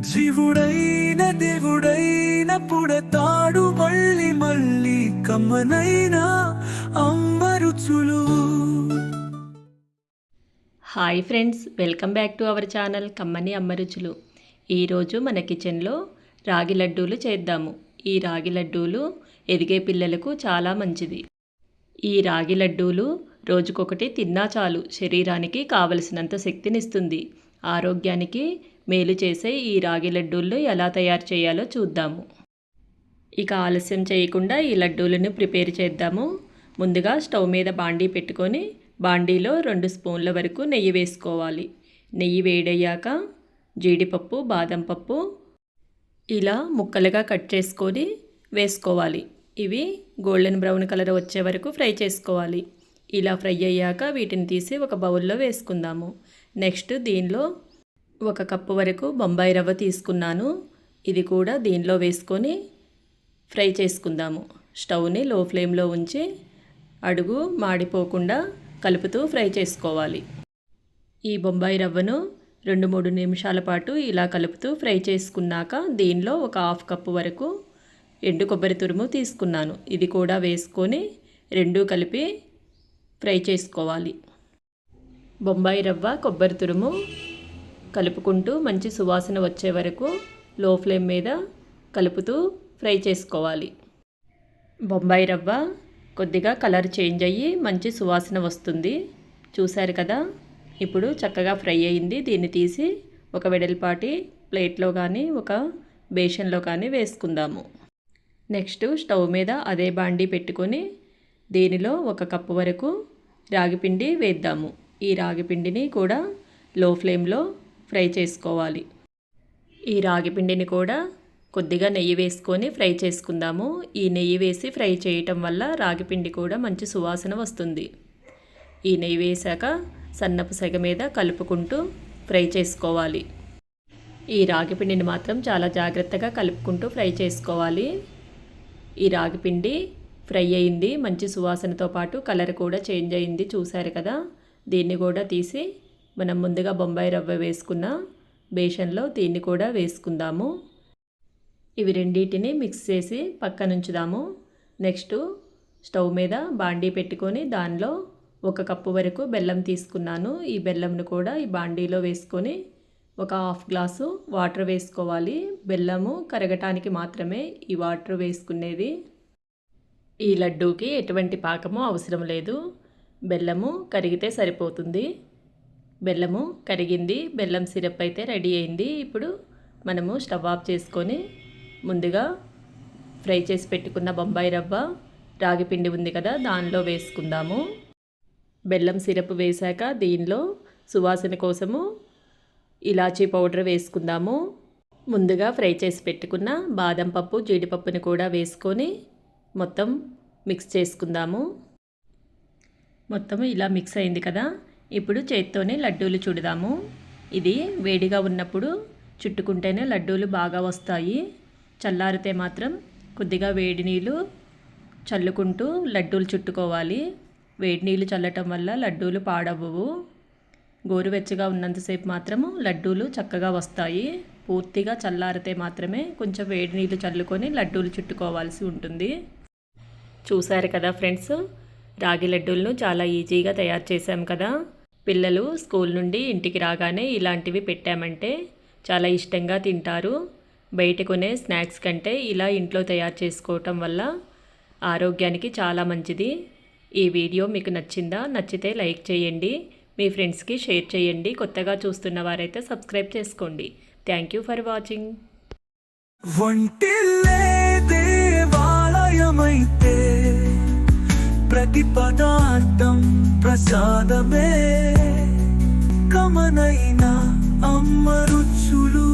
జీవుడైన దేవుడైన పుడతాడు మళ్ళీ మళ్ళీ కమ్మనైన అమ్మరుచులు hi friends welcome back to our channel కమ్మని అమ్మ రుచులు ఈరోజు మన కిచెన్లో రాగి లడ్డూలు చేద్దాము. ఈ రాగి లడ్డూలు ఎదిగే పిల్లలకు చాలా మంచిది. ఈ రాగి లడ్డూలు రోజుకొకటి తిన్నా చాలు. శరీరానికి కావలసినంత శక్తినిస్తుంది. ఆరోగ్యానికి మేలు చేసే ఈ రాగి లడ్డూలు ఎలా తయారు చేయాలో చూద్దాము. ఇక ఆలస్యం చేయకుండా ఈ లడ్డూలను ప్రిపేర్ చేద్దాము. ముందుగా స్టవ్ మీద బాండీ పెట్టుకొని బాండీలో రెండు స్పూన్ల వరకు నెయ్యి వేసుకోవాలి. నెయ్యి వేడయ్యాక జీడిపప్పు బాదం పప్పు ఇలా ముక్కలుగా కట్ చేసుకొని వేసుకోవాలి. ఇవి గోల్డెన్ బ్రౌన్ కలర్ వచ్చే వరకు ఫ్రై చేసుకోవాలి. ఇలా ఫ్రై అయ్యాక వీటిని తీసి ఒక బౌల్లో వేసుకుందాము. నెక్స్ట్ దీనిలో ఒక కప్పు వరకు బొంబాయి రవ్వ తీసుకున్నాను. ఇది కూడా దీనిలో వేసుకొని ఫ్రై చేసుకుందాము. స్టవ్ని లో ఫ్లేమ్లో ఉంచి అడుగు మాడిపోకుండా కలుపుతూ ఫ్రై చేసుకోవాలి. ఈ బొంబాయి రవ్వను రెండు మూడు నిమిషాల పాటు ఇలా కలుపుతూ ఫ్రై చేసుకున్నాక దీనిలో ఒక హాఫ్ కప్పు వరకు ఎండు కొబ్బరి తురుము తీసుకున్నాను. ఇది కూడా వేసుకొని రెండూ కలిపి ఫ్రై చేసుకోవాలి. బొంబాయి రవ్వ కొబ్బరి తురుము కలుపుకుంటూ మంచి సువాసన వచ్చే వరకు లో ఫ్లేమ్ మీద కలుపుతూ ఫ్రై చేసుకోవాలి. బొంబాయి రవ్వ కొద్దిగా కలర్ చేంజ్ అయ్యి మంచి సువాసన వస్తుంది. చూశారు కదా? ఇప్పుడు చక్కగా ఫ్రై అయింది. దీన్ని తీసి ఒక వెడల్పాటి ప్లేట్లో కానీ ఒక బేషన్లో కానీ వేసుకుందాము. నెక్స్ట్ స్టవ్ మీద అదే బాండీ పెట్టుకొని దీనిలో ఒక కప్పు వరకు రాగిపిండి వేద్దాము. ఈ రాగిపిండిని కూడా లో ఫ్లేమ్లో ఫ్రై చేసుకోవాలి. ఈ రాగి పిండిని కూడా కొద్దిగా నెయ్యి వేసుకొని ఫ్రై చేసుకుందాము. ఈ నెయ్యి వేసి ఫ్రై చేయటం వల్ల రాగిపిండి కూడా మంచి సువాసన వస్తుంది. ఈ నెయ్యి వేసాక సన్నపు సెగ మీద కలుపుకుంటూ ఫ్రై చేసుకోవాలి. ఈ రాగిపిండిని మాత్రం చాలా జాగ్రత్తగా కలుపుకుంటూ ఫ్రై చేసుకోవాలి. ఈ రాగిపిండి ఫ్రై అయింది మంచి సువాసనతో పాటు కలర్ కూడా చేంజ్ అయింది చూశారు కదా? దీన్ని కూడా తీసి మనం ముందుగా బొంబాయి రవ్వ వేసుకున్న బేషన్లో దీన్ని కూడా వేసుకుందాము. ఇవి రెండింటిని మిక్స్ చేసి పక్కనుంచుదాము నెక్స్ట్ స్టవ్ మీద బాండీ పెట్టుకొని దానిలో ఒక కప్పు వరకు బెల్లం తీసుకున్నాను. ఈ బెల్లంను కూడా ఈ బాండీలో వేసుకొని ఒక హాఫ్ గ్లాసు వాటర్ వేసుకోవాలి. బెల్లము కరగటానికి మాత్రమే ఈ వాటర్ వేసుకునేది. ఈ లడ్డూకి ఎటువంటి పాకము అవసరం లేదు. బెల్లము కరిగితే సరిపోతుంది. బెల్లము కరిగింది బెల్లం సిరప్ అయితే రెడీ అయింది. ఇప్పుడు మనము స్టవ్ ఆఫ్ చేసుకొని ముందుగా ఫ్రై చేసి పెట్టుకున్న బొంబాయి రవ్వ రాగి పిండి ఉంది కదా దానిలో వేసుకుందాము. బెల్లం సిరప్ వేశాక దీనిలో సువాసన కోసము ఇలాచీ పౌడర్ వేసుకుందాము. ముందుగా ఫ్రై చేసి పెట్టుకున్న బాదం పప్పు జీడిపప్పుని కూడా వేసుకొని మొత్తం మిక్స్ చేసుకుందాము. మొత్తం ఇలా మిక్స్ అయింది కదా ఇప్పుడు చేత్తోనే లడ్డూలు చుడదాము. ఇది వేడిగా ఉన్నప్పుడు చుట్టుకుంటేనే లడ్డూలు బాగా వస్తాయి. చల్లారితే మాత్రం కొద్దిగా వేడి నీళ్ళు చల్లుకుంటూ లడ్డూలు చుట్టుకోవాలి. వేడి నీళ్ళు చల్లటం వల్ల లడ్డూలు పాడవ్వవు. గోరువెచ్చగా ఉన్నంతసేపు మాత్రము లడ్డూలు చక్కగా వస్తాయి. పూర్తిగా చల్లారితే మాత్రమే కొంచెం వేడి నీళ్ళు చల్లుకొని లడ్డూలు చుట్టుకోవాల్సి ఉంటుంది. చూశారు కదా ఫ్రెండ్స్? రాగి లడ్డూలను చాలా ఈజీగా తయారు చేశాం కదా. పిల్లలు స్కూల్ నుండి ఇంటికి రాగానే ఇలాంటివి పెట్టామంటే చాలా ఇష్టంగా తింటారు. బయట కొనే స్నాక్స్ కంటే ఇలా ఇంట్లో తయారు చేసుకోవటం వల్ల ఆరోగ్యానికి చాలా మంచిది. ఈ వీడియో మీకు నచ్చిందా? నచ్చితే లైక్ చేయండి. మీ ఫ్రెండ్స్కి షేర్ చేయండి. కొత్తగా చూస్తున్న వారైతే సబ్స్క్రైబ్ చేసుకోండి. Thank you for watching. ప్రతి పదార్థం ప్రసాదమే. కమనైన అమ్మ రుచులు